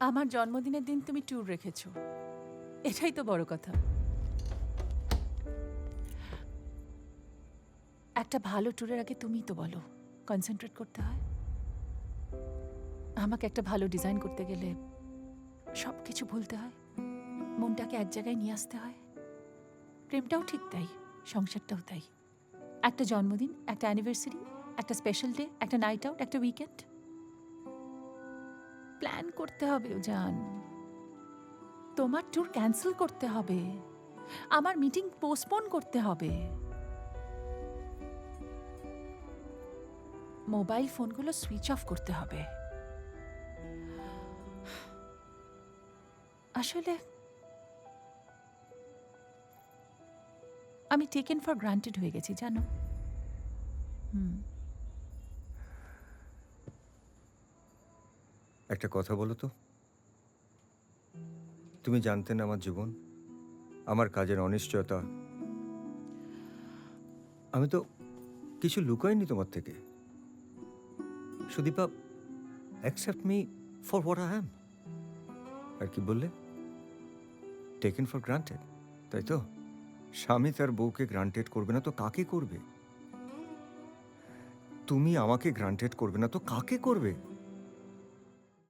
আমার জন্মদিনের দিন তুমি ট্যুর রেখেছো। এটাই তো বড় কথা। একটা ভালো ট্যুরের আগে তুমিই তো বলো কনসেন্ট্রেট করতে হয়। আমাকে একটা ভালো ডিজাইন করতে গেলে সব কিছু ভুলতে হয়। মনটাকে এক জায়গায় নিয়ে আসতে হয়। প্রেমটাও ঠিক তাই, সংসারটাও তাই। একটা জন্মদিন, একটা অ্যানিভার্সারি একটা স্পেশাল ডে একটা নাইট আউট একটা উইকেন্ড প্ল্যান করতে হবে জান তোমার ট্যুর ক্যান্সেল করতে হবে। আমার মিটিং পোস্টপোন করতে হবে। মোবাইল ফোনগুলো সুইচ অফ করতে হবে। আসলে, আমি টেকেন ফর গ্রান্টেড হয়ে গেছি, জানো? হুম। একটা কথা বলো তো। তুমি জানতে না আমার জীবন, আমার কাজের অনিশ্চয়তা। আমি তো কিছু লুকাইনি তোমার থেকে। Sudipa accept me for what I am আর কি বললে? টেকেন ফর গ্রান্টেড তাই তো? স্বামী তার বউকে গ্রান্টেড করবে না তো কাকে করবে? তুমি আমাকে গ্রান্টেড করবে না তো কাকে করবে?